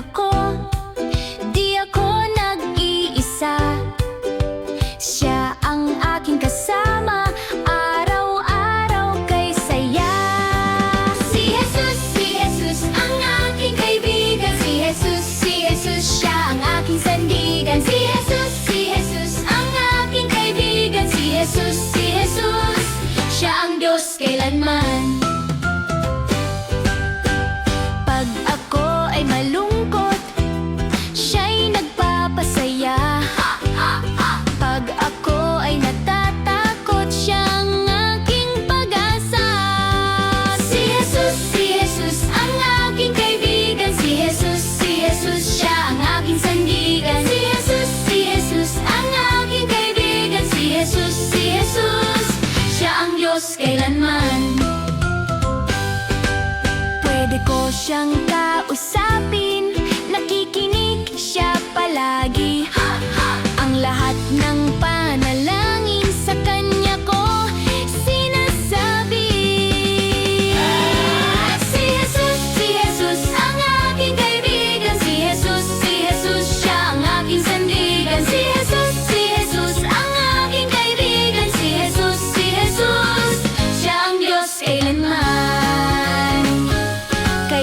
ako. aking sandigan. Si Jesus, si Jesus Ang aking kaibigan. Si Jesus, si Jesus Siya ang Diyos kailanman. Pwede ko siyang kausapin Nakikinig siya palagi. Ha, ha! Ang lahat ng pangalaman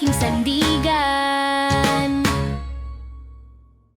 aking sandigan.